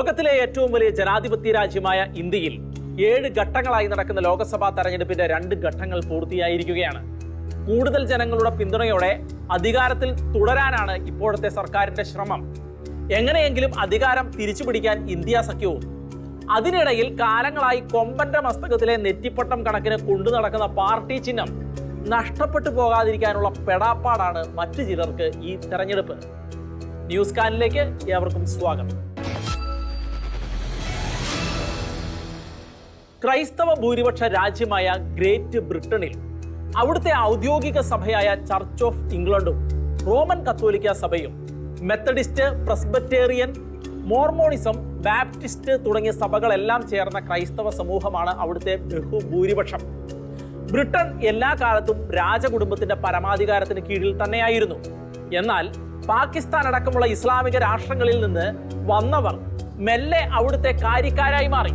ലോകത്തിലെ ഏറ്റവും വലിയ ജനാധിപത്യ രാജ്യമായ ഇന്ത്യയിൽ ഏഴ് ഘട്ടങ്ങളായി നടക്കുന്ന ലോക്സഭാ തെരഞ്ഞെടുപ്പിന്റെ രണ്ട് ഘട്ടങ്ങൾ പൂർത്തിയായിരിക്കുകയാണ്. കൂടുതൽ ജനങ്ങളുടെ പിന്തുണയോടെ അധികാരത്തിൽ തുടരാനാണ് ഇപ്പോഴത്തെ സർക്കാരിന്റെ ശ്രമം. എങ്ങനെയെങ്കിലും അധികാരം തിരിച്ചുപിടിക്കാൻ ഇന്ത്യ സഖ്യവും. അതിനിടയിൽ കാലങ്ങളായി കൊമ്പന്റെ മസ്തകത്തിലെ നെറ്റിപ്പട്ടം കണക്കിന് കൊണ്ടു നടക്കുന്ന പാർട്ടി ചിഹ്നം നഷ്ടപ്പെട്ടു പോകാതിരിക്കാനുള്ള പെടാപ്പാടാണ് മറ്റു ചിലർക്ക് ഈ തെരഞ്ഞെടുപ്പ്. ന്യൂസ് കാനിലേക്ക് ഏവർക്കും സ്വാഗതം. ക്രൈസ്തവ ഭൂരിപക്ഷ രാജ്യമായ ഗ്രേറ്റ് ബ്രിട്ടനിൽ അവിടുത്തെ ഔദ്യോഗിക സഭയായ ചർച്ച് ഓഫ് ഇംഗ്ലണ്ടും റോമൻ കത്തോലിക്ക സഭയും മെത്തഡിസ്റ്റ് പ്രസ്ബറ്റേറിയൻ മോർമോണിസം ബാപ്റ്റിസ്റ്റ് തുടങ്ങിയ സഭകളെല്ലാം ചേർന്ന ക്രൈസ്തവ സമൂഹമാണ് അവിടുത്തെ ബഹുഭൂരിപക്ഷം. ബ്രിട്ടൻ എല്ലാ കാലത്തും രാജകുടുംബത്തിന്റെ പരമാധികാരത്തിന് കീഴിൽ തന്നെയായിരുന്നു. എന്നാൽ പാകിസ്ഥാൻ അടക്കമുള്ള ഇസ്ലാമിക രാഷ്ട്രങ്ങളിൽ നിന്ന് വന്നവർ മെല്ലെ അവിടുത്തെ കാര്യക്കാരായി മാറി.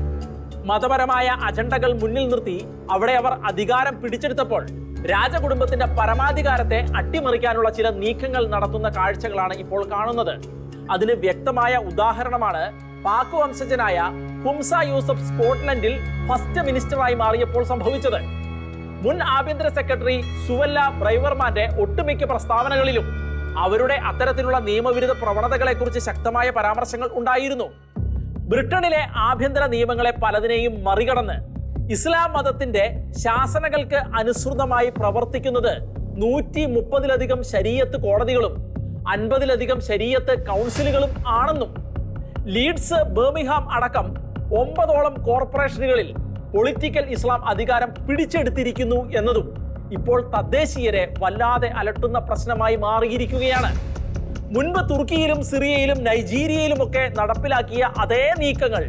മതപരമായ അജണ്ടകൾ മുന്നിൽ നിർത്തി അവിടെ അവർ അധികാരം പിടിച്ചെടുത്തപ്പോൾ രാജകുടുംബത്തിന്റെ പരമാധികാരത്തെ അട്ടിമറിക്കാനുള്ള ചില നീക്കങ്ങൾ നടത്തുന്ന കാഴ്ചകളാണ് ഇപ്പോൾ കാണുന്നത്. അതിന് വ്യക്തമായ ഉദാഹരണമാണ് പാക് വംശജനായ ഹുംസ യൂസഫ് സ്കോട്ട്ലൻഡിൽ ഫസ്റ്റ് മിനിസ്റ്ററായി മാറിയപ്പോൾ സംഭവിച്ചത്. മുൻ ആഭ്യന്തര സെക്രട്ടറി സുവല്ല ബ്രൈവർമാന്റെ ഒട്ടുമിക്ക പ്രസ്താവനകളിലും അവരുടെ അത്തരത്തിലുള്ള നിയമവിരുദ്ധ പ്രവണതകളെക്കുറിച്ച് ശക്തമായ പരാമർശങ്ങൾ ഉണ്ടായിരുന്നു. ബ്രിട്ടനിലെ ആഭ്യന്തര നിയമങ്ങളെ പലതിനെയും മറികടന്ന് ഇസ്ലാം മതത്തിന്റെ ശാസനകൾക്ക് അനുസൃതമായി പ്രവർത്തിക്കുന്നത് നൂറ്റി മുപ്പതിലധികം ശരീയത്ത് കോടതികളും അൻപതിലധികം ശരീയത്ത് കൗൺസിലുകളും ആണെന്നും ലീഡ്സ് ബേമിഹാം അടക്കം ഒമ്പതോളം കോർപ്പറേഷനുകളിൽ പൊളിറ്റിക്കൽ ഇസ്ലാം അധികാരം പിടിച്ചെടുത്തിരിക്കുന്നു എന്നതും ഇപ്പോൾ തദ്ദേശീയരെ വല്ലാതെ അലട്ടുന്ന പ്രശ്നമായി മാറിയിരിക്കുകയാണ്. മുൻപ് തുർക്കിയിലും സിറിയയിലും നൈജീരിയയിലും ഒക്കെ നടപ്പിലാക്കിയ അതേ നീക്കങ്ങൾ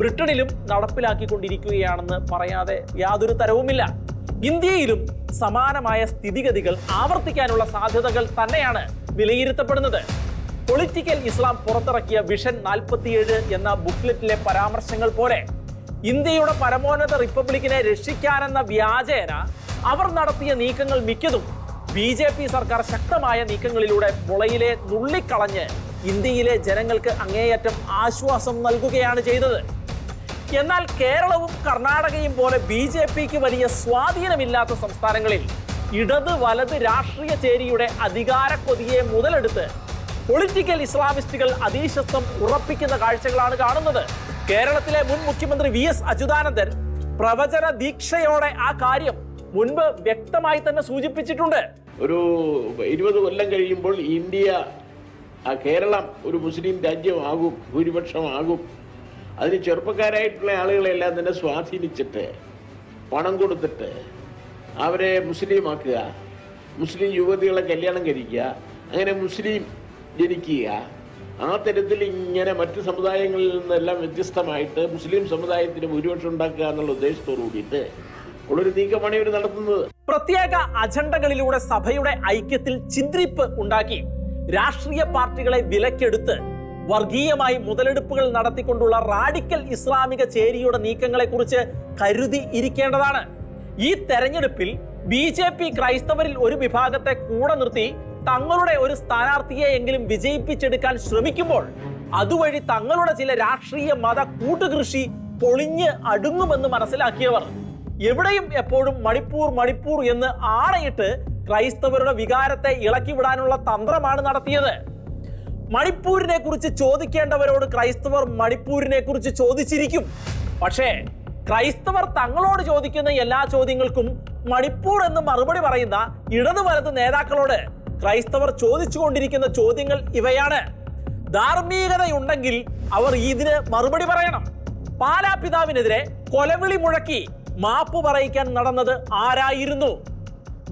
ബ്രിട്ടനിലും നടപ്പിലാക്കിക്കൊണ്ടിരിക്കുകയാണെന്ന് പറയാതെ യാതൊരു തരവുമില്ല. ഇന്ത്യയിലും സമാനമായ സ്ഥിതിഗതികൾ ആവർത്തിക്കാനുള്ള സാധ്യതകൾ തന്നെയാണ് വിലയിരുത്തപ്പെടുന്നത്. പൊളിറ്റിക്കൽ ഇസ്ലാം പുറത്തിറക്കിയ വിഷൻ നാൽപ്പത്തിയേഴ് എന്ന ബുക്ക്ലെറ്റിലെ പരാമർശങ്ങൾ പോലെ ഇന്ത്യയുടെ പരമോന്നത റിപ്പബ്ലിക്കിനെ രക്ഷിക്കാനെന്ന വ്യാജേന അവർ നടത്തിയ നീക്കങ്ങൾ മിക്കതും ബി ജെ പി സർക്കാർ ശക്തമായ നീക്കങ്ങളിലൂടെ മുളയിലെ നുള്ളിക്കളഞ്ഞ് ഇന്ത്യയിലെ ജനങ്ങൾക്ക് അങ്ങേയറ്റം ആശ്വാസം നൽകുകയാണ് ചെയ്തത്. എന്നാൽ കേരളവും കർണാടകയും പോലെ ബി ജെ പിക്ക് വലിയ സ്വാധീനമില്ലാത്ത സംസ്ഥാനങ്ങളിൽ ഇടത് വലത് രാഷ്ട്രീയ ചേരിയുടെ അധികാര കൊതിയെ മുതലെടുത്ത് പൊളിറ്റിക്കൽ ഇസ്ലാമിസ്റ്റുകൾ അതീശത്വം ഉറപ്പിക്കുന്ന കാഴ്ചകളാണ് കാണുന്നത്. കേരളത്തിലെ മുൻ മുഖ്യമന്ത്രി വി എസ് അച്യുതാനന്ദൻ പ്രവചന ദീക്ഷയോടെ ആ കാര്യം മുൻപ് വ്യക്തമായി തന്നെ സൂചിപ്പിച്ചിട്ടുണ്ട്. ഒരു ഇരുപത് കൊല്ലം കഴിയുമ്പോൾ ഇന്ത്യ കേരളം ഒരു മുസ്ലിം രാജ്യമാകും ഭൂരിപക്ഷമാകും. അതിന് ചെറുപ്പക്കാരായിട്ടുള്ള ആളുകളെല്ലാം തന്നെ സ്വാധീനിച്ചിട്ട് പണം കൊടുത്തിട്ട് അവരെ മുസ്ലിമാക്കുക മുസ്ലിം യുവതികളെ കല്യാണം കഴിക്കുക അങ്ങനെ മുസ്ലിം ജനിക്കുക. ആ തരത്തിൽ ഇങ്ങനെ മറ്റ് സമുദായങ്ങളിൽ നിന്നെല്ലാം വ്യത്യസ്തമായിട്ട് മുസ്ലിം സമുദായത്തിന് ഭൂരിപക്ഷം ഉണ്ടാക്കുക എന്നുള്ള ഉദ്ദേശത്തോടു കൂടിയിട്ട് നീക്കമാണ് നടത്തുന്നത്. പ്രത്യേക അജണ്ടകളിലൂടെ സഭയുടെ ഐക്യത്തിൽ ചിന്തിരിപ്പ് ഉണ്ടാക്കി രാഷ്ട്രീയ പാർട്ടികളെ വിലക്കെടുത്ത് വർഗീയമായി മുതലെടുപ്പുകൾ നടത്തിക്കൊണ്ടുള്ള റാഡിക്കൽ ഇസ്ലാമിക ചേരിയുടെ നീക്കങ്ങളെ കുറിച്ച് കരുതി ഇരിക്കേണ്ടതാണ്. ഈ തെരഞ്ഞെടുപ്പിൽ ബി ജെ പി ക്രൈസ്തവരിൽ ഒരു വിഭാഗത്തെ കൂടെ നിർത്തി തങ്ങളുടെ ഒരു സ്ഥാനാർത്ഥിയെ എങ്കിലും വിജയിപ്പിച്ചെടുക്കാൻ ശ്രമിക്കുമ്പോൾ അതുവഴി തങ്ങളുടെ ചില രാഷ്ട്രീയ മത കൂട്ടുകൃഷി പൊളിഞ്ഞ് അടുങ്ങുമെന്ന് മനസ്സിലാക്കിയവർ. എവിടെയും എപ്പോഴും മണിപ്പൂർ മണിപ്പൂർ എന്ന് ആണയിട്ട് ക്രൈസ്തവരുടെ വികാരത്തെ ഇളക്കി വിടാനുള്ള തന്ത്രമാണ് നടത്തിയത്. മണിപ്പൂരിനെ കുറിച്ച് ചോദിക്കേണ്ടവരോട് ക്രൈസ്തവർ മണിപ്പൂരിനെ കുറിച്ച് ചോദിച്ചിരിക്കും. പക്ഷേ ക്രൈസ്തവർ തങ്ങളോട് ചോദിക്കുന്ന എല്ലാ ചോദ്യങ്ങൾക്കും മണിപ്പൂർ എന്ന് മറുപടി പറയുന്ന ഇടതു വലത് നേതാക്കളോട് ക്രൈസ്തവർ ചോദിച്ചുകൊണ്ടിരിക്കുന്ന ചോദ്യങ്ങൾ ഇവയാണ്. ധാർമ്മികതയുണ്ടെങ്കിൽ അവർ ഇതിന് മറുപടി പറയണം. പാലാപിതാവിനെതിരെ കൊലവിളി മുഴക്കി. മാപ്പ് പറയിക്കാൻ നടന്നത് ആരായിരുന്നു?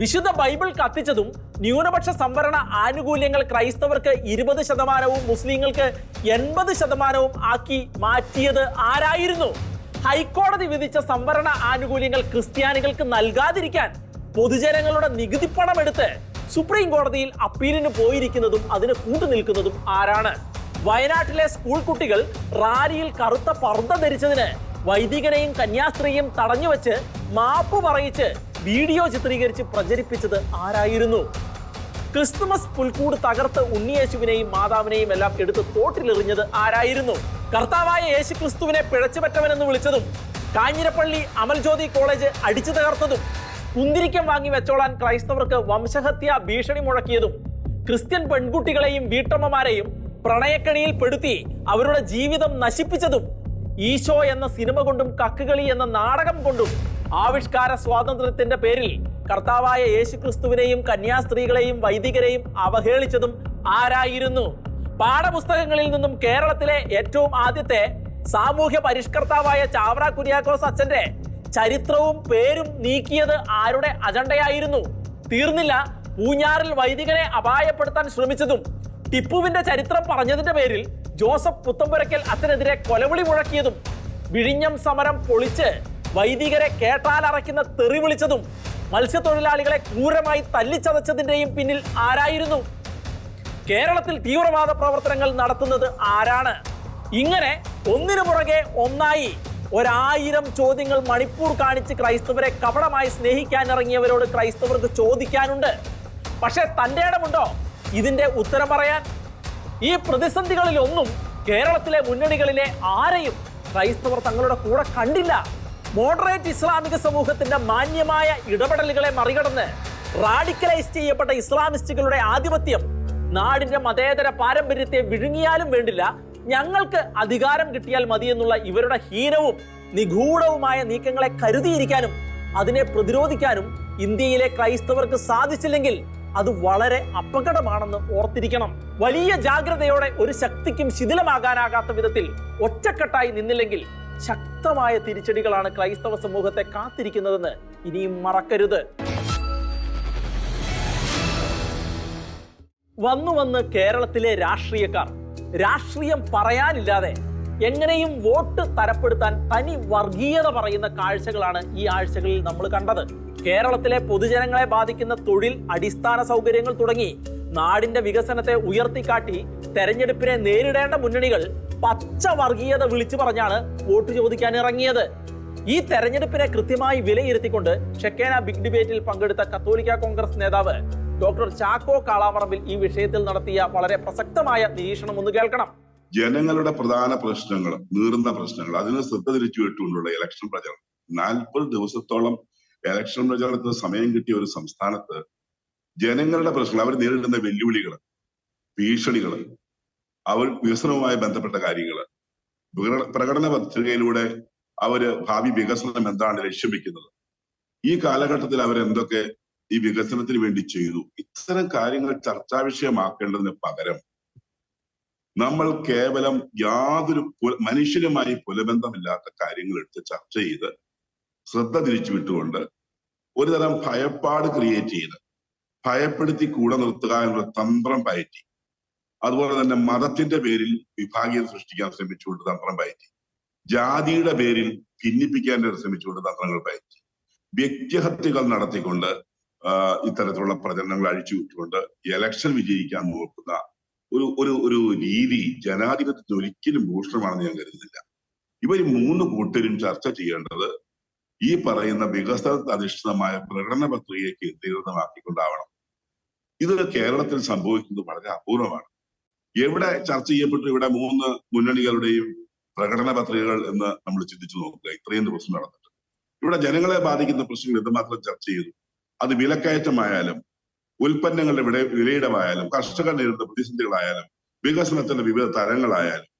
വിശുദ്ധ ബൈബിൾ കത്തിച്ചതും ന്യൂനപക്ഷ സംവരണ ആനുകൂല്യങ്ങൾ ക്രൈസ്തവർക്ക് ഇരുപത് ശതമാനവും മുസ്ലിങ്ങൾക്ക് എൺപത് ശതമാനവും ആക്കി മാറ്റിയത് ആരായിരുന്നു? ഹൈക്കോടതി വിധിച്ച സംവരണ ആനുകൂല്യങ്ങൾ ക്രിസ്ത്യാനികൾക്ക് നൽകാതിരിക്കാൻ പൊതുജനങ്ങളുടെ നികുതി പണം എടുത്ത് സുപ്രീം കോടതിയിൽ അപ്പീലിന് പോയിരിക്കുന്നതും അതിന് കൂട്ടുനിൽക്കുന്നതും ആരാണ്? വയനാട്ടിലെ സ്കൂൾ കുട്ടികൾ റാലിയിൽ കറുത്ത പർദ്ദ ധരിച്ചതിന് വൈദികനെയും കന്യാസ്ത്രീയും തടഞ്ഞു വെച്ച് മാപ്പ് പറയിച്ച് വീഡിയോ ചിത്രീകരിച്ച് പ്രചരിപ്പിച്ചത് ആരായിരുന്നു? ക്രിസ്തുമസ് പുൽക്കൂട് തകർത്ത് ഉണ്ണിയേശുവിനെയും മാതാവിനെയും എല്ലാം എടുത്ത് തോട്ടിലെറിഞ്ഞത് ആരായിരുന്നു? കർത്താവായ യേശു ക്രിസ്തുവിനെ പിഴച്ചുപറ്റവനെന്ന് വിളിച്ചതും കാഞ്ഞിരപ്പള്ളി അമൽജ്യോതി കോളേജ് അടിച്ചു തകർത്തതും കുന്തിരിക്കം വാങ്ങി വെച്ചോളാൻ ക്രൈസ്തവർക്ക് വംശഹത്യ ഭീഷണി മുഴക്കിയതും ക്രിസ്ത്യൻ പെൺകുട്ടികളെയും വീട്ടമ്മമാരെയും പ്രണയക്കണിയിൽ പെടുത്തി അവരുടെ ജീവിതം നശിപ്പിച്ചതും ഈശോ എന്ന സിനിമ കൊണ്ടും കക്കുകളി എന്ന നാടകം കൊണ്ടും ആവിഷ്കാര സ്വാതന്ത്ര്യത്തിന്റെ പേരിൽ കർത്താവായ യേശു ക്രിസ്തുവിനെയും കന്യാസ്ത്രീകളെയും വൈദികരെയും അവഹേളിച്ചതും ആരായിരുന്നു? പാഠപുസ്തകങ്ങളിൽ നിന്നും കേരളത്തിലെ ഏറ്റവും ആദ്യത്തെ സാമൂഹ്യ പരിഷ്കർത്താവായ ചാവറ കുര്യാക്കോസ് അച്ഛന്റെ ചരിത്രവും പേരും നീക്കിയത് ആരുടെ അജണ്ടയായിരുന്നു? തീർന്നില്ല. പൂഞ്ഞാറിൽ വൈദികരെ അപായപ്പെടുത്താൻ ശ്രമിച്ചതും ടിപ്പുവിന്റെ ചരിത്രം പറഞ്ഞതിന്റെ പേരിൽ ജോസഫ് പുത്തമ്പുരയ്ക്കൽ അച്ഛനെതിരെ കൊലവിളി മുഴക്കിയതും വിഴിഞ്ഞം സമരം പൊളിച്ച് വൈദികരെ കേട്ടാലറയ്ക്കുന്ന തെറി വിളിച്ചതും മത്സ്യത്തൊഴിലാളികളെ ക്രൂരമായി തല്ലിച്ചതച്ചതിന്റെയും പിന്നിൽ ആരായിരുന്നു? കേരളത്തിൽ തീവ്രവാദ പ്രവർത്തനങ്ങൾ നടത്തുന്നത് ആരാണ്? ഇങ്ങനെ ഒന്നിനു പുറകെ ഒന്നായി ഒരായിരം ചോദ്യങ്ങൾ മണിപ്പൂർ കാണിച്ച് ക്രൈസ്തവരെ കപടമായി സ്നേഹിക്കാൻ ഇറങ്ങിയവരോട് ക്രൈസ്തവർക്ക് ചോദിക്കാനുണ്ട്. പക്ഷേ തന്റെ ഇടമുണ്ടോ? ഇതിന്റെ ഉത്തരം പറയാൻ ഈ പ്രതിസന്ധികളിലൊന്നും കേരളത്തിലെ മുന്നണികളിലെ ആരെയും ക്രൈസ്തവർ തങ്ങളുടെ കൂടെ കണ്ടില്ല. മോഡറേറ്റ് ഇസ്ലാമിക സമൂഹത്തിന്റെ മാന്യമായ ഇടപെടലുകളെ മറികടന്ന് റാഡിക്കലൈസ് ചെയ്യപ്പെട്ട ഇസ്ലാമിസ്റ്റുകളുടെ ആധിപത്യം നാടിന്റെ മതേതര പാരമ്പര്യത്തെ വിഴുങ്ങിയാലും വേണ്ടില്ല. ഞങ്ങൾക്ക് അധികാരം കിട്ടിയാൽ മതി എന്നുള്ള ഇവരുടെ ഹീനവും നിഗൂഢവുമായ നീക്കങ്ങളെ കരുതിയിരിക്കാനും അതിനെ പ്രതിരോധിക്കാനും ഇന്ത്യയിലെ ക്രൈസ്തവർക്ക് സാധിച്ചില്ലെങ്കിൽ അത് വളരെ അപകടമാണെന്ന് ഓർത്തിരിക്കണം. വലിയ ജാഗ്രതയോടെ ഒരു ശക്തിക്കും ശിഥിലമാകാനാകാത്ത വിധത്തിൽ ഒറ്റക്കെട്ടായി നിന്നില്ലെങ്കിൽ ശക്തമായ തിരിച്ചടികളാണ് ക്രൈസ്തവ സമൂഹത്തെ കാത്തിരിക്കുന്നതെന്ന് ഇനിയും മറക്കരുത്. വന്നു വന്ന് കേരളത്തിലെ രാഷ്ട്രീയക്കാർ രാഷ്ട്രീയം പറയാനില്ലാതെ എങ്ങനെയും വോട്ട് തരപ്പെടുത്താൻ തനി വർഗീയത പറയുന്ന കാഴ്ചകളാണ് ഈ ആഴ്ചകളിൽ നമ്മൾ കണ്ടത്. കേരളത്തിലെ പൊതുജനങ്ങളെ ബാധിക്കുന്ന തൊഴിൽ അടിസ്ഥാന സൗകര്യങ്ങൾ തുടങ്ങി നാടിന്റെ വികസനത്തെ ഉയർത്തിക്കാട്ടി തെരഞ്ഞെടുപ്പിനെ നേരിടേണ്ട മുന്നണികൾ പച്ച വർഗീയത വിളിച്ചു പറഞ്ഞാണ് വോട്ട് ചോദിക്കാൻ ഇറങ്ങിയത്. ഈ തെരഞ്ഞെടുപ്പിനെ കൃത്യമായി വിലയിരുത്തിക്കൊണ്ട് ഷെക്കേന ബിഗ് ഡിബേറ്റിൽ പങ്കെടുത്ത കത്തോലിക്ക കോൺഗ്രസ് നേതാവ് ഡോക്ടർ ചാക്കോ കാളാമറമ്പിൽ ഈ വിഷയത്തിൽ നടത്തിയ വളരെ പ്രസക്തമായ നിരീക്ഷണം ഒന്ന് കേൾക്കണം. ജനങ്ങളുടെ പ്രധാന പ്രശ്നങ്ങൾ നീറുന്ന പ്രശ്നങ്ങൾ അതിന് ശ്രദ്ധ തിരിച്ചു വിട്ടുകൊണ്ടുള്ള ഇലക്ഷൻ പ്രചരണം. നാൽപ്പത് ദിവസത്തോളം ഇലക്ഷൻ പ്രചാരണത്തിന് സമയം കിട്ടിയ ഒരു സംസ്ഥാനത്ത് ജനങ്ങളുടെ പ്രശ്നങ്ങൾ അവർ നേരിടുന്ന വെല്ലുവിളികൾ ഭീഷണികൾ അവർ വികസനവുമായി ബന്ധപ്പെട്ട കാര്യങ്ങൾ പ്രകടന പത്രികയിലൂടെ അവർ ഭാവി വികസനം എന്താണ് ലക്ഷ്യം വെക്കുന്നത് ഈ കാലഘട്ടത്തിൽ അവരെന്തൊക്കെ ഈ വികസനത്തിന് വേണ്ടി ചെയ്തു? ഇത്തരം കാര്യങ്ങൾ ചർച്ചാ വിഷയമാക്കേണ്ടതിന് പകരം നമ്മൾ കേവലം യാതൊരു മനുഷ്യരുമായി പുലബന്ധമില്ലാത്ത കാര്യങ്ങൾ എടുത്ത് ചർച്ച ചെയ്ത് ശ്രദ്ധ തിരിച്ചു വിട്ടുകൊണ്ട് ഒരു തരം ഭയപ്പാട് ക്രിയേറ്റ് ചെയ്ത് ഭയപ്പെടുത്തി കൂടെ നിർത്തുക എന്നുള്ള തന്ത്രം പയറ്റി. അതുപോലെ തന്നെ മതത്തിന്റെ പേരിൽ വിഭാഗീയത സൃഷ്ടിക്കാൻ ശ്രമിച്ചുകൊണ്ട് തന്ത്രം പയറ്റി. ജാതിയുടെ പേരിൽ ഭിന്നിപ്പിക്കാൻ ശ്രമിച്ചുകൊണ്ട് തന്ത്രങ്ങൾ പയറ്റി. വ്യക്തിഹത്യകൾ നടത്തിക്കൊണ്ട് ഇത്തരത്തിലുള്ള പ്രചരണങ്ങൾ അഴിച്ചു വിട്ടുകൊണ്ട് ഇലക്ഷൻ വിജയിക്കാൻ നോക്കുന്ന ഒരു ഒരു ഒരു രീതി ജനാധിപത്യത്തിന് ഒരിക്കലും ഭൂഷണമാണെന്ന് ഞാൻ കരുതുന്നില്ല. ഇവർ മൂന്ന് കൂട്ടരും ചർച്ച ചെയ്യേണ്ടത് ഈ പറയുന്ന വികസന അധിഷ്ഠിതമായ പ്രകടന പത്രികയെ കേന്ദ്രീകൃതമാക്കിക്കൊണ്ടാവണം ഇത് കേരളത്തിൽ സംഭവിക്കുന്നത് വളരെ അപൂർവമാണ്. എവിടെ ചർച്ച ചെയ്യപ്പെട്ടു ഇവിടെ മൂന്ന് മുന്നണികളുടെയും പ്രകടന പത്രികകൾ എന്ന് നമ്മൾ ചിന്തിച്ചു നോക്കുക. ഇത്രയും ദിവസം നടന്നിട്ട്. ഇവിടെ ജനങ്ങളെ ബാധിക്കുന്ന പ്രശ്നങ്ങൾ എന്തുമാത്രം ചർച്ച ചെയ്തു? അത് വിലക്കയറ്റമായാലും ഉൽപ്പന്നങ്ങളുടെ വില വിലയിടമായാലും കർഷകർ നേരിടുന്ന പ്രതിസന്ധികളായാലും വികസനത്തിന്റെ വിവിധ തരങ്ങളായാലും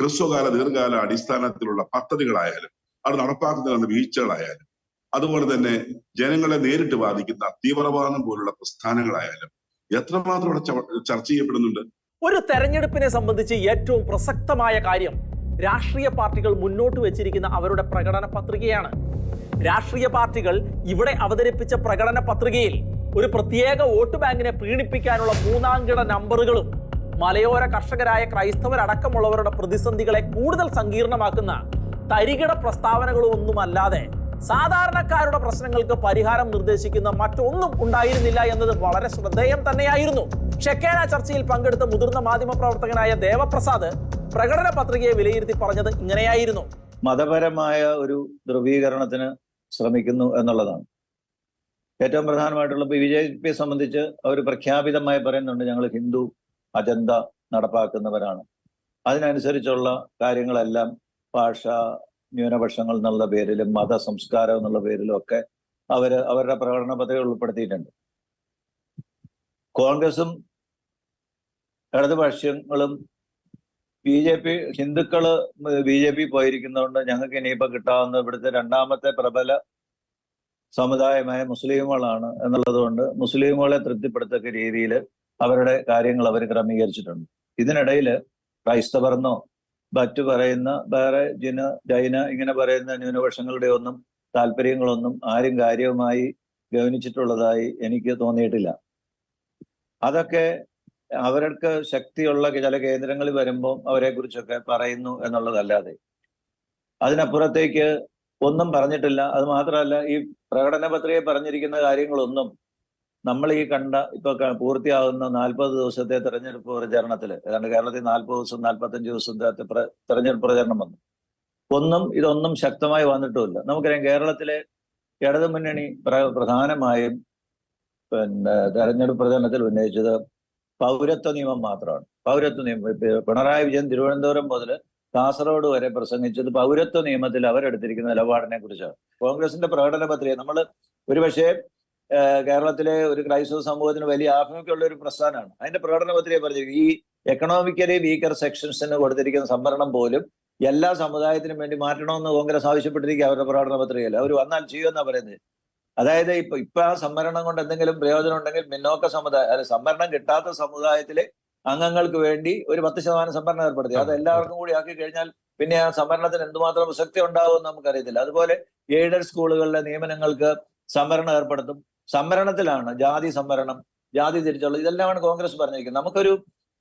ഹ്രസ്വകാല ദീർഘകാല അടിസ്ഥാനത്തിലുള്ള പദ്ധതികളായാലും അത് നടപ്പാക്കുന്നതാണ് വീഴ്ചകളായാലും. അതുപോലെ തന്നെ ജനങ്ങളെ നേരിട്ട് ബാധിക്കുന്ന തീവ്രവാദം പോലുള്ള പ്രസ്ഥാനങ്ങളായാലും എത്രമാത്രം അവിടെ ചർച്ച ചെയ്യപ്പെടുന്നുണ്ട്? ഒരു തെരഞ്ഞെടുപ്പിനെ സംബന്ധിച്ച് ഏറ്റവും പ്രസക്തമായ കാര്യം രാഷ്ട്രീയ പാർട്ടികൾ മുന്നോട്ട് വെച്ചിരിക്കുന്ന അവരുടെ പ്രകടന പത്രികയാണ്. രാഷ്ട്രീയ പാർട്ടികൾ ഇവിടെ അവതരിപ്പിച്ച പ്രകടന പത്രികയിൽ ഒരു പ്രത്യേക വോട്ട് ബാങ്കിനെ പ്രീണിപ്പിക്കാനുള്ള മൂന്നാംകിട നമ്പറുകളും മലയോര കർഷകരായ ക്രൈസ്തവരടക്കമുള്ളവരുടെ പ്രതിസന്ധികളെ കൂടുതൽ സങ്കീർണമാക്കുന്ന തരികിട പ്രസ്താവനകളും ഒന്നുമല്ലാതെ സാധാരണക്കാരുടെ പ്രശ്നങ്ങൾക്ക് പരിഹാരം നിർദ്ദേശിക്കുന്ന മറ്റൊന്നും ഉണ്ടായിരുന്നില്ല എന്നത് വളരെ ശ്രദ്ധേയം തന്നെയായിരുന്നു. ഷെക്കേന ചർച്ചയിൽ പങ്കെടുത്ത മുതിർന്ന മാധ്യമ പ്രവർത്തകനായ ദേവപ്രസാദ് പ്രകടന പത്രികയെ വിലയിരുത്തി പറഞ്ഞത് ഇങ്ങനെയായിരുന്നു. മതപരമായ ഒരു ധ്രുവീകരണത്തിന് ശ്രമിക്കുന്നു എന്നുള്ളതാണ്. ഏറ്റവും പ്രധാനമായിട്ടുള്ള ബി ജെ പിയെ സംബന്ധിച്ച് അവർ പ്രഖ്യാപിതമായി പറയുന്നുണ്ട് ഞങ്ങൾ ഹിന്ദു അജണ്ട നടപ്പാക്കുന്നവരാണ്. അതിനനുസരിച്ചുള്ള കാര്യങ്ങളെല്ലാം ഭാഷ ന്യൂനപക്ഷങ്ങൾ എന്നുള്ള പേരിലും മത സംസ്കാരം എന്നുള്ള പേരിലും ഒക്കെ അവർ അവരുടെ പ്രകടന പത്രിക ഉൾപ്പെടുത്തിയിട്ടുണ്ട്. കോൺഗ്രസും ഇടതുപക്ഷങ്ങളും ബി ജെ പി ഹിന്ദുക്കൾ ബി ജെ പി പോയിരിക്കുന്നതുകൊണ്ട് ഞങ്ങൾക്ക് ഇനിയിപ്പോ കിട്ടാവുന്ന ഇവിടുത്തെ രണ്ടാമത്തെ പ്രബല സമുദായമായ മുസ്ലിമുകളാണ് എന്നുള്ളത് കൊണ്ട് മുസ്ലിമുകളെ തൃപ്തിപ്പെടുത്തക്ക രീതിയിൽ അവരുടെ കാര്യങ്ങൾ അവർ ക്രമീകരിച്ചിട്ടുണ്ട്. ഇതിനിടയിൽ ക്രൈസ്തവർന്നോ മറ്റു പറയുന്ന വേറെ ജിന ജൈന ഇങ്ങനെ പറയുന്ന ന്യൂനപക്ഷങ്ങളുടെ ഒന്നും താല്പര്യങ്ങളൊന്നും ആരും കാര്യവുമായി ഗവനിച്ചിട്ടുള്ളതായി എനിക്ക് തോന്നിയിട്ടില്ല. അതൊക്കെ അവർക്ക് ശക്തിയുള്ള ചില കേന്ദ്രങ്ങളിൽ വരുമ്പോൾ അവരെ കുറിച്ചൊക്കെ പറയുന്നു എന്നുള്ളതല്ലാതെ. അതിനപ്പുറത്തേക്ക് ഒന്നും പറഞ്ഞിട്ടില്ല. അത് മാത്രമല്ല ഈ പ്രകടന പത്രിക പറഞ്ഞിരിക്കുന്ന കാര്യങ്ങളൊന്നും നമ്മൾ ഈ കണ്ട ഇപ്പൊ പൂർത്തിയാകുന്ന നാൽപ്പത് ദിവസത്തെ തെരഞ്ഞെടുപ്പ് പ്രചാരണത്തിൽ ഏതാണ്ട് കേരളത്തിൽ നാൽപ്പത് ദിവസം നാൽപ്പത്തഞ്ച് പ്ര- തെരഞ്ഞെടുപ്പ് പ്രചാരണം വന്നു. ഒന്നും ഇതൊന്നും ശക്തമായി വന്നിട്ടുമില്ല. നമുക്കറിയാം കേരളത്തിലെ ഇടതു മുന്നണി പ്ര- പ്രധാനമായും പിന്നെ തെരഞ്ഞെടുപ്പ് പ്രചരണത്തിൽ ഉന്നയിച്ചത് പൗരത്വ നിയമം മാത്രമാണ്. പൗരത്വ നിയമം പിണറായി വിജയൻ തിരുവനന്തപുരം മുതൽ കാസർഗോഡ് വരെ പ്രസംഗിച്ചത് പൗരത്വ നിയമത്തിൽ അവരെടുത്തിരിക്കുന്ന നിലപാടിനെ കുറിച്ചാണ് കോൺഗ്രസിന്റെ പ്രകടന പത്രിക നമ്മൾ ഒരുപക്ഷെ കേരളത്തിലെ ഒരു ക്രൈസ്തവ സമൂഹത്തിന് വലിയ ആഭിമുഖ്യമുള്ള ഒരു പ്രസ്ഥാനമാണ്. അതിന്റെ പ്രകടന പത്രിക പറഞ്ഞിരിക്കും ഈ എക്കണോമിക്കലി വീക്കർ സെക്ഷൻസിന് കൊടുത്തിരിക്കുന്ന സംവരണം പോലും എല്ലാ സമുദായത്തിനും വേണ്ടി മാറ്റണമെന്ന് കോൺഗ്രസ് ആവശ്യപ്പെട്ടിരിക്കുക അവരുടെ പ്രകടന പത്രികയിൽ അവർ വന്നാൽ ചെയ്യുമെന്നാ പറയുന്നത്. അതായത് ഇപ്പൊ ഇപ്പൊ ആ സംവരണം കൊണ്ട് എന്തെങ്കിലും പ്രയോജനം ഉണ്ടെങ്കിൽ മുന്നോക്ക സമുദായ അല്ലെ സംവരണം കിട്ടാത്ത സമുദായത്തിലെ അംഗങ്ങൾക്ക് വേണ്ടി ഒരു പത്ത് ശതമാനം സംവരണം ഏർപ്പെടുത്തി. അത് എല്ലാവർക്കും കൂടി ആക്കി കഴിഞ്ഞാൽ പിന്നെ ആ സംവരണത്തിന് എന്തുമാത്രം പ്രസക്തി ഉണ്ടാവുമെന്ന് നമുക്കറിയത്തില്ല. അതുപോലെ എയ്ഡഡ് സ്കൂളുകളിലെ നിയമനങ്ങൾക്ക് സംവരണം ഏർപ്പെടുത്തും. സംവരണത്തിലാണ് ജാതി സംവരണം ജാതി തിരിച്ചുള്ള ഇതെല്ലാമാണ് കോൺഗ്രസ് പറഞ്ഞിരിക്കുന്നത്. നമുക്കൊരു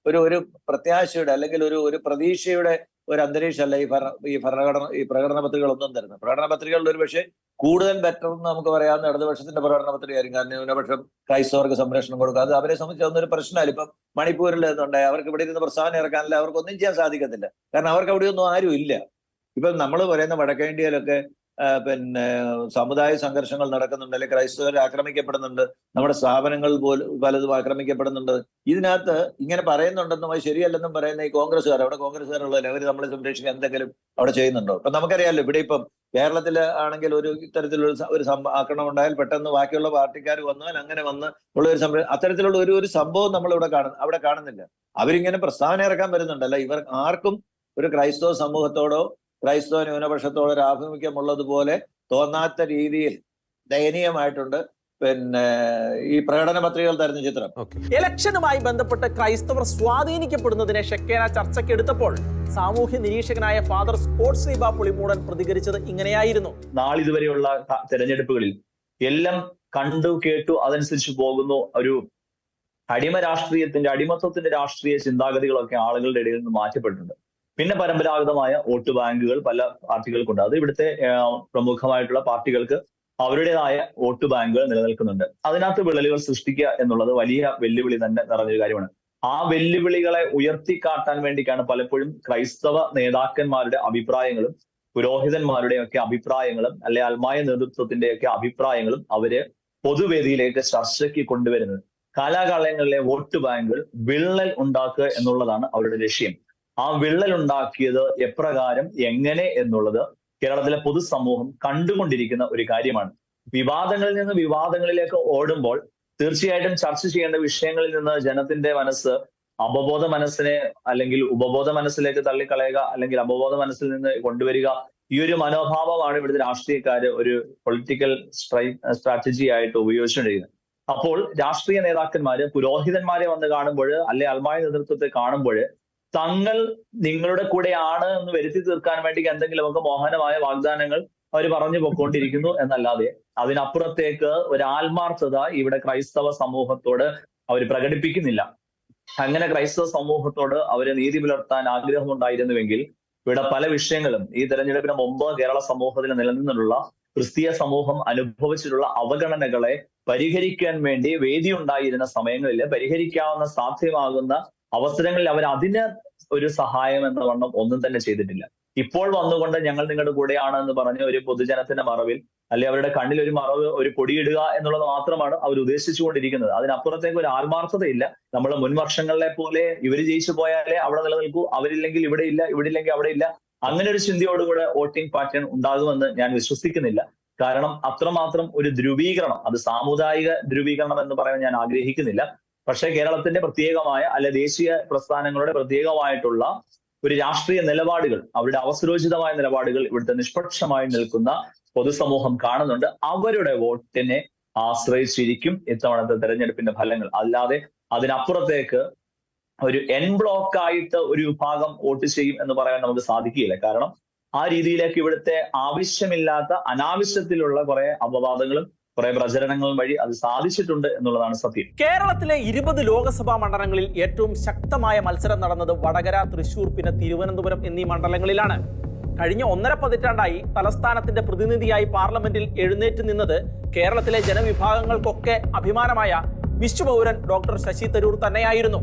ഒരു ഒരു പ്രത്യാശയുടെ അല്ലെങ്കിൽ ഒരു ഒരു പ്രതീക്ഷയുടെ ഒരു അന്തരീക്ഷമല്ല ഈ ഭരണ ഈ ഭരണഘടന ഈ പ്രകടന പത്രികകളൊന്നും തരുന്നത്. പ്രകടന പത്രികകളിൽ ഒരു പക്ഷേ കൂടുതൽ ബെറ്റർ എന്ന് നമുക്ക് പറയാവുന്ന ഇടതുപക്ഷത്തിന്റെ പ്രകടന പത്രികയായിരിക്കും. കാരണം ന്യൂനപക്ഷം ക്രൈസ്തവർക്ക് സംരക്ഷണം കൊടുക്കുക. അത് അവരെ സംബന്ധിച്ച് അതൊന്നും ഒരു പ്രശ്നമല്ല. ഇപ്പം മണിപ്പൂരിൽ എന്നുണ്ടായി അവർക്ക് ഇവിടെ ഇരുന്ന് പ്രസ്ഥാനം ഇറക്കാനല്ല അവർക്ക് ഒന്നും ചെയ്യാൻ സാധിക്കത്തില്ല. കാരണം അവർക്ക് അവിടെയൊന്നും ആരും ഇല്ല ഇപ്പം നമ്മൾ പറയുന്ന വടക്കേ ഇന്ത്യയിലൊക്കെ ആ, പിന്നെ സമുദായ സംഘർഷങ്ങൾ നടക്കുന്നുണ്ട് അല്ലെങ്കിൽ ക്രൈസ്തവർ ആക്രമിക്കപ്പെടുന്നുണ്ട് നമ്മുടെ സ്ഥാപനങ്ങൾ പോലും പലതും ആക്രമിക്കപ്പെടുന്നുണ്ട്. ഇതിനകത്ത് ഇങ്ങനെ പറയുന്നുണ്ടെന്നും അത് ശരിയല്ലെന്നും പറയുന്ന ഈ കോൺഗ്രസ്സുകാർ അവിടെ കോൺഗ്രസ്സുകാരുള്ള അവർ നമ്മളെ സംരക്ഷിക്കാൻ എന്തെങ്കിലും അവിടെ ചെയ്യുന്നുണ്ടോ? ഇപ്പൊ നമുക്കറിയാമല്ലോ ഇവിടെ ഇപ്പം കേരളത്തിൽ ആണെങ്കിൽ ഒരു ഇത്തരത്തിലുള്ള ഒരു ആക്രമണം ഉണ്ടായാൽ പെട്ടെന്ന് ബാക്കിയുള്ള പാർട്ടിക്കാർ വന്നാൽ അങ്ങനെ വന്ന് ഉള്ള ഒരു സംഭവം അത്തരത്തിലുള്ള ഒരു ഒരു സംഭവം നമ്മൾ ഇവിടെ കാണുന്നു അവിടെ കാണുന്നില്ല. അവരിങ്ങനെ പ്രസ്താവന ഇറക്കാൻ വരുന്നുണ്ടല്ല ഇവർ ആർക്കും ഒരു ക്രൈസ്തവ സമൂഹത്തോടോ ക്രൈസ്തവ ന്യൂനപക്ഷത്തോട് ഒരു ആഭിമുഖ്യമുള്ളതുപോലെ തോന്നാത്ത രീതിയിൽ ദയനീയമായിട്ടുണ്ട്. പിന്നെ ഈ പ്രകടന പത്രികകൾ തരുന്ന ചിത്രം. ഇലക്ഷനുമായി ബന്ധപ്പെട്ട് ക്രൈസ്തവർ സ്വാധീനിക്കപ്പെടുന്നതിനെ ഷെക്കേന ചർച്ചക്കെടുത്തപ്പോൾ സാമൂഹ്യ നിരീക്ഷകനായ ഫാദർ സ്പോർട്സ് ദീപ പുളിമൂടൻ പ്രതികരിച്ചത് ഇങ്ങനെയായിരുന്നു. നാളിതുവരെയുള്ള തെരഞ്ഞെടുപ്പുകളിൽ എല്ലാം കണ്ടു കേട്ടു അതനുസരിച്ച് പോകുന്നു ഒരു അടിമ രാഷ്ട്രീയത്തിന്റെ അടിമത്വത്തിന്റെ രാഷ്ട്രീയ ചിന്താഗതികളൊക്കെ ആളുകളുടെ ഇടയിൽ നിന്ന് മാറ്റപ്പെട്ടിട്ടുണ്ട്. പിന്നെ പരമ്പരാഗതമായ വോട്ട് ബാങ്കുകൾ പല പാർട്ടികൾക്കുണ്ട്. അത് ഇവിടുത്തെ പ്രമുഖമായിട്ടുള്ള പാർട്ടികൾക്ക് അവരുടേതായ വോട്ട് ബാങ്കുകൾ നിലനിൽക്കുന്നുണ്ട്. അതിനകത്ത് വിള്ളലുകൾ സൃഷ്ടിക്കുക എന്നുള്ളത് വലിയ വെല്ലുവിളി തന്നെ നിറഞ്ഞൊരു കാര്യമാണ്. ആ വെല്ലുവിളികളെ ഉയർത്തിക്കാട്ടാൻ വേണ്ടിയിട്ടാണ് പലപ്പോഴും ക്രൈസ്തവ നേതാക്കന്മാരുടെ അഭിപ്രായങ്ങളും പുരോഹിതന്മാരുടെയും ഒക്കെ അഭിപ്രായങ്ങളും അല്ലെ അൽമായ നേതൃത്വത്തിന്റെ ഒക്കെ അഭിപ്രായങ്ങളും അവർ പൊതുവേദിയിലേക്ക് ചർച്ചയ്ക്ക് കൊണ്ടുവരുന്നത്. കാലാകാലങ്ങളിലെ വോട്ട് ബാങ്കുകൾ വിള്ളൽ ഉണ്ടാക്കുക എന്നുള്ളതാണ് അവരുടെ ലക്ഷ്യം. ആ വിള്ളൽ ഉണ്ടാക്കിയത് എപ്രകാരം എങ്ങനെ എന്നുള്ളത് കേരളത്തിലെ പൊതുസമൂഹം കണ്ടുകൊണ്ടിരിക്കുന്ന ഒരു കാര്യമാണ്. വിവാദങ്ങളിൽ നിന്ന് വിവാദങ്ങളിലേക്ക് ഓടുമ്പോൾ തീർച്ചയായിട്ടും ചർച്ച ചെയ്യേണ്ട വിഷയങ്ങളിൽ നിന്ന് ജനത്തിന്റെ മനസ്സ് അപബോധ മനസ്സിനെ അല്ലെങ്കിൽ ഉപബോധ മനസ്സിലേക്ക് തള്ളിക്കളയുക അല്ലെങ്കിൽ അപബോധ മനസ്സിൽ നിന്ന് കൊണ്ടുവരിക ഈ ഒരു മനോഭാവമാണ് ഇവിടുത്തെ രാഷ്ട്രീയക്കാർ ഒരു പൊളിറ്റിക്കൽ സ്ട്രൈ സ്ട്രാറ്റജി ആയിട്ട് ഉപയോഗിച്ചുകൊണ്ടിരിക്കുന്നത്. അപ്പോൾ രാഷ്ട്രീയ നേതാക്കന്മാര് പുരോഹിതന്മാരെ വന്ന് കാണുമ്പോൾ അല്ലെ അൽമായ നേതൃത്വത്തെ കാണുമ്പോൾ തങ്ങൾ നിങ്ങളുടെ കൂടെയാണ് എന്ന് വരുത്തി തീർക്കാൻ വേണ്ടി എന്തെങ്കിലുമൊക്കെ മോഹനമായ വാഗ്ദാനങ്ങൾ അവർ പറഞ്ഞു പൊക്കോണ്ടിരിക്കുന്നു എന്നല്ലാതെ അതിനപ്പുറത്തേക്ക് ഒരു ആത്മാർത്ഥത ഇവിടെ ക്രൈസ്തവ സമൂഹത്തോട് അവർ പ്രകടിപ്പിക്കുന്നില്ല. അങ്ങനെ ക്രൈസ്തവ സമൂഹത്തോട് അവരെ നീതി പുലർത്താൻ ആഗ്രഹമുണ്ടായിരുന്നുവെങ്കിൽ ഇവിടെ പല വിഷയങ്ങളും ഈ തെരഞ്ഞെടുപ്പിന് മുമ്പ് കേരള സമൂഹത്തിൽ നിലനിന്നിട്ടുള്ള ക്രിസ്തീയ സമൂഹം അനുഭവിച്ചിട്ടുള്ള അവഗണനകളെ പരിഹരിക്കാൻ വേണ്ടി വേദി ഉണ്ടായിരുന്ന സമയങ്ങളിൽ പരിഹരിക്കാവുന്ന സാധ്യമാകുന്ന അവസരങ്ങളിൽ അവർ അതിന് ഒരു സഹായം എന്ന വണ്ണം ഒന്നും തന്നെ ചെയ്തിട്ടില്ല. ഇപ്പോൾ വന്നുകൊണ്ട് ഞങ്ങൾ നിങ്ങളുടെ കൂടെയാണ് എന്ന് പറഞ്ഞ് ഒരു പൊതുജനത്തിന്റെ മറവിൽ അല്ലെ അവരുടെ കണ്ണിൽ ഒരു മറവ് ഒരു പൊടിയിടുക എന്നുള്ളത് മാത്രമാണ് അവർ ഉദ്ദേശിച്ചുകൊണ്ടിരിക്കുന്നത്. അതിനപ്പുറത്തേക്ക് ഒരു ആത്മാർത്ഥതയില്ല. നമ്മൾ മുൻ വർഷങ്ങളിലെ പോലെ ഇവർ ജയിച്ചു പോയാലേ അവിടെ നിലനിൽക്കൂ. അവരില്ലെങ്കിൽ ഇവിടെ ഇല്ല ഇവിടെ ഇല്ലെങ്കിൽ അവിടെ ഇല്ല. അങ്ങനെ ഒരു ചിന്തയോടുകൂടെ വോട്ടിംഗ് പാറ്റേൺ ഉണ്ടാകുമെന്ന് ഞാൻ വിശ്വസിക്കുന്നില്ല. കാരണം അത്രമാത്രം ഒരു ധ്രുവീകരണം അത് സാമുദായിക ധ്രുവീകരണം എന്ന് പറയാൻ ഞാൻ ആഗ്രഹിക്കുന്നില്ല. പക്ഷേ കേരളത്തിന്റെ പ്രത്യേകമായ അല്ലെ ദേശീയ പ്രസ്ഥാനങ്ങളുടെ പ്രത്യേകമായിട്ടുള്ള ഒരു രാഷ്ട്രീയ നിലപാടുകൾ അവരുടെ അവസരോചിതമായ നിലപാടുകൾ ഇവിടുത്തെ നിഷ്പക്ഷമായി നിൽക്കുന്ന പൊതുസമൂഹം കാണുന്നുണ്ട്. അവരുടെ വോട്ടിനെ ആശ്രയിച്ചിരിക്കും ഇത്തവണത്തെ തെരഞ്ഞെടുപ്പിന്റെ ഫലങ്ങൾ. അല്ലാതെ അതിനപ്പുറത്തേക്ക് ഒരു എൻ ബ്ലോക്ക് ആയിട്ട് ഒരു വിഭാഗം വോട്ട് ചെയ്യും എന്ന് പറയാൻ നമുക്ക് സാധിക്കുകയില്ല. കാരണം ആ രീതിയിലേക്ക് ഇവിടുത്തെ ആവശ്യമില്ലാത്ത അനാവശ്യത്തിലുള്ള കുറെ അപവാദങ്ങളും കുറെ പ്രചരണങ്ങൾ വഴി അത് സാധിച്ചിട്ടുണ്ട് എന്നുള്ളതാണ് സത്യം. കേരളത്തിലെ ഇരുപത് ലോക്സഭാ മണ്ഡലങ്ങളിൽ ഏറ്റവും ശക്തമായ മത്സരം നടന്നത് വടകര തൃശൂർ പിന്നെ തിരുവനന്തപുരം എന്നീ മണ്ഡലങ്ങളിലാണ്. കഴിഞ്ഞ ഒന്നര പതിറ്റാണ്ടായി തലസ്ഥാനത്തിന്റെ പ്രതിനിധിയായി പാർലമെന്റിൽ എഴുന്നേറ്റ് നിന്നത് കേരളത്തിലെ ജനവിഭാഗങ്ങൾക്കൊക്കെ അഭിമാനമായ വിശ്വപൗരൻ ഡോക്ടർ ശശി തരൂർ തന്നെയായിരുന്നു.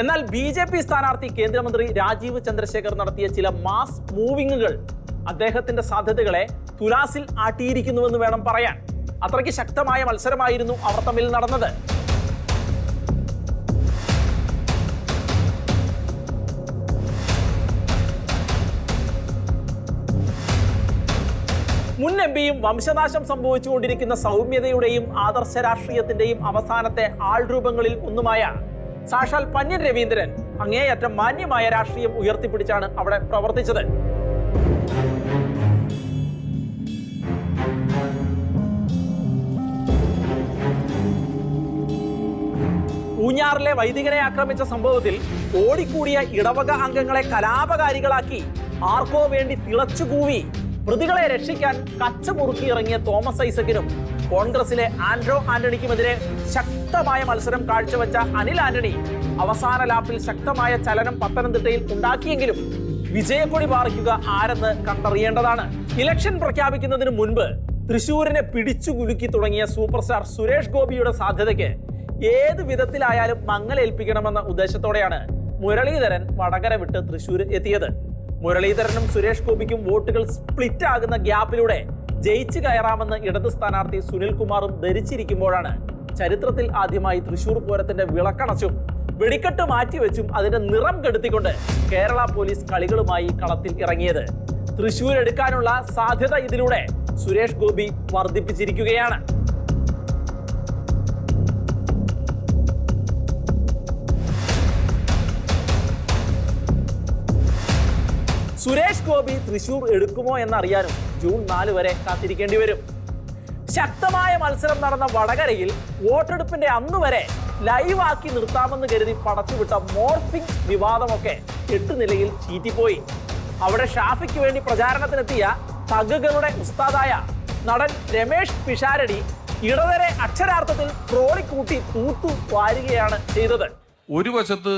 എന്നാൽ ബി ജെ പി സ്ഥാനാർത്ഥി കേന്ദ്രമന്ത്രി രാജീവ് ചന്ദ്രശേഖർ നടത്തിയ ചില മാസ് മൂവിങ്ങുകൾ അദ്ദേഹത്തിന്റെ സാധ്യതകളെ തുലാസിൽ ആട്ടിയിരിക്കുന്നുവെന്ന് വേണം പറയാൻ. അത്രയ്ക്ക് ശക്തമായ മത്സരമായിരുന്നു അവർ തമ്മിൽ നടന്നത്. മുൻ എം പിയും വംശനാശം സംഭവിച്ചുകൊണ്ടിരിക്കുന്ന സൗമ്യതയുടെയും ആദർശ രാഷ്ട്രീയത്തിന്റെയും അവസാനത്തെ ആൾരൂപങ്ങളിൽ ഒന്നുമായ സാക്ഷാൽ പന്യൻ രവീന്ദ്രൻ അങ്ങേയറ്റം മാന്യമായ രാഷ്ട്രീയം ഉയർത്തിപ്പിടിച്ചാണ് അവിടെ പ്രവർത്തിച്ചത്. ഊഞ്ഞാറിലെ വൈദികനെ ആക്രമിച്ച സംഭവത്തിൽ ഓടിക്കൂടിയ ഇടവക അംഗങ്ങളെ കലാപകാരികളാക്കി ആർക്കോ വേണ്ടി തിളച്ചുകൂവി പ്രതികളെ രക്ഷിക്കാൻ കച്ചമുറുക്കി ഇറങ്ങിയ തോമസ് ഐസക്കിനും കോൺഗ്രസിലെ ആൻഡ്രോ ആന്റണിക്കുമെതിരെ ശക്തമായ മത്സരം കാഴ്ചവെച്ച അനിൽ ആന്റണി അവസാന ലാപ്പിൽ ശക്തമായ ചലനം പത്തനംതിട്ടയിൽ ഉണ്ടാക്കിയെങ്കിലും വിജയക്കൊടി പാറിക്കുക ആരെന്ന് കണ്ടറിയേണ്ടതാണ്. ഇലക്ഷൻ പ്രഖ്യാപിക്കുന്നതിന് മുൻപ് തൃശൂരിനെ പിടിച്ചു കുലുക്കി തുടങ്ങിയ സൂപ്പർ സ്റ്റാർ സുരേഷ് ഗോപിയുടെ സാധ്യതയ്ക്ക് ഏത് വിധത്തിലായാലും മങ്ങലേൽപ്പിക്കണമെന്ന ഉദ്ദേശത്തോടെയാണ് മുരളീധരൻ വടകര വിട്ട് തൃശൂർ എത്തിയത്. മുരളീധരനും സുരേഷ് ഗോപിക്കും വോട്ടുകൾ സ്പ്ലിറ്റ് ആകുന്ന ഗ്യാപ്പിലൂടെ ജയിച്ചു കയറാമെന്ന് ഇടത് സ്ഥാനാർത്ഥി സുനിൽകുമാറും ധരിച്ചിരിക്കുമ്പോഴാണ് ചരിത്രത്തിൽ ആദ്യമായി തൃശൂർ പൂരത്തിന്റെ വിളക്കണച്ചും വെടിക്കെട്ട് മാറ്റിവെച്ചും അതിന്റെ നിറം കെടുത്തിക്കൊണ്ട് കേരള പോലീസ് കളികളുമായി കളത്തിൽ ഇറങ്ങിയത്. തൃശൂർ എടുക്കാനുള്ള സാധ്യത ഇതിലൂടെ സുരേഷ് ഗോപി വർദ്ധിപ്പിച്ചിരിക്കുകയാണ്. സുരേഷ് ഗോപി തൃശൂർ എടുക്കുമോ എന്നറിയാനും ജൂൺ നാല് വരെ കാത്തിരിക്കേണ്ടി വരും. ശക്തമായ മത്സരം നടന്ന വടകരയിൽ വോട്ടെടുപ്പിന്റെ അന്ന് വരെ ലൈവാക്കി നിർത്താമെന്ന് കരുതി പടച്ചുവിട്ട മോർഫിംഗ് വിവാദമൊക്കെ എട്ട് നിലയിൽ ചീറ്റിപ്പോയി. അവിടെ ഷാഫിക്ക് വേണ്ടി പ്രചാരണത്തിനെത്തിയ തഗുകളുടെ ഉസ്താദായ നടൻ രമേഷ് പിഷാരടി ഇടവരെ അക്ഷരാർത്ഥത്തിൽ ട്രോളിക്കൂട്ടി തൂത്തു വാരുകയാണ് ചെയ്തത്. ഒരു വശത്ത്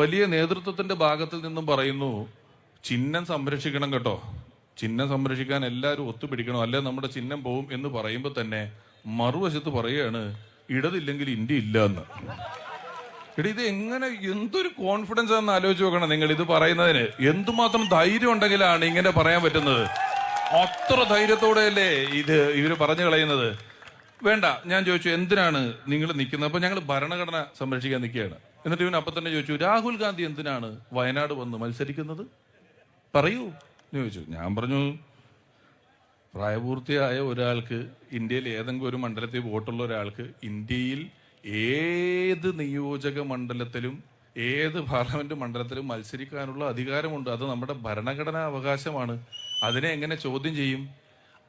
വലിയ നേതൃത്വത്തിന്റെ ഭാഗത്തിൽ നിന്നും പറയുന്നു ചിഹ്നം സംരക്ഷിക്കണം കേട്ടോ. ചിഹ്നം സംരക്ഷിക്കാൻ എല്ലാവരും ഒത്തുപിടിക്കണം. അല്ലെ നമ്മുടെ ചിഹ്നം പോവും എന്ന് പറയുമ്പോൾ തന്നെ മറുവശത്ത് പറയുകയാണ് ഇടതില്ലെങ്കിൽ ഇന്ത്യ ഇല്ല എന്ന്. എടി ഇത് എങ്ങനെ എന്തൊരു കോൺഫിഡൻസ് ആണെന്ന് ആലോചിച്ച് നോക്കണം നിങ്ങൾ ഇത് പറയുന്നതിന്. എന്തുമാത്രം ധൈര്യം ഉണ്ടെങ്കിലാണ് ഇങ്ങനെ പറയാൻ പറ്റുന്നത്. അത്ര ധൈര്യത്തോടെയല്ലേ ഇത് ഇവർ പറഞ്ഞു കളയുന്നത്. വേണ്ട ഞാൻ ചോദിച്ചു എന്തിനാണ് നിങ്ങൾ നിൽക്കുന്നത്? അപ്പൊ ഞങ്ങൾ ഭരണഘടന സംരക്ഷിക്കാൻ നിൽക്കുകയാണ്. എന്നിട്ട് ഇവൻ അപ്പൊ തന്നെ ചോദിച്ചു രാഹുൽ ഗാന്ധി എന്തിനാണ് വയനാട് വന്ന് മത്സരിക്കുന്നത്? പറയൂ. ചോദിച്ചു. ഞാൻ പറഞ്ഞു പ്രായപൂർത്തിയായ ഒരാൾക്ക് ഇന്ത്യയിൽ ഏതെങ്കിലും ഒരു മണ്ഡലത്തിൽ വോട്ടുള്ള ഒരാൾക്ക് ഇന്ത്യയിൽ ഏത് നിയോജക മണ്ഡലത്തിലും ഏത് പാർലമെന്റ് മണ്ഡലത്തിലും മത്സരിക്കാനുള്ള അധികാരമുണ്ട്. അത് നമ്മുടെ ഭരണഘടനാ അവകാശമാണ്. അതിനെ എങ്ങനെ ചോദ്യം ചെയ്യും?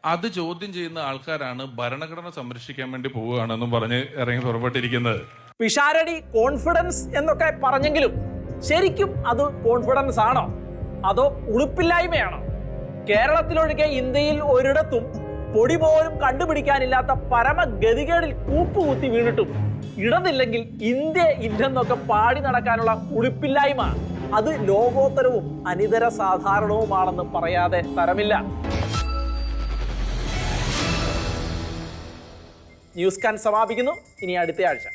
അത് ചോദ്യം ചെയ്യുന്ന ആൾക്കാരാണ് ഭരണഘടന സംരക്ഷിക്കാൻ വേണ്ടി പോവുകയാണെന്നും പറഞ്ഞ് ഇറങ്ങി പുറപ്പെട്ടിരിക്കുന്നത്. പിഷാരടി കോൺഫിഡൻസ് എന്നൊക്കെ പറഞ്ഞെങ്കിലും ശരിക്കും അത് കോൺഫിഡൻസ് ആണോ? അതോ ഉളുപ്പില്ലായ്മയാണോ? കേരളത്തിലൊഴികെ ഇന്ത്യയിൽ ഒരിടത്തും പൊടി പോലും കണ്ടുപിടിക്കാനില്ലാത്ത പരമഗതികേടിൽ കൂപ്പുകുത്തി വീണിട്ടും ഇടതില്ലെങ്കിൽ ഇന്ത്യ ഇല്ലെന്നൊക്കെ പാടി നടക്കാനുള്ള ഉളുപ്പില്ലായ്മ അത് ലോകോത്തരവും അനിതര സാധാരണവുമാണെന്ന് പറയാതെ തരമില്ല. ന്യൂസ് കാൻ സമാപിക്കുന്നു. ഇനി അടുത്ത ആഴ്ച.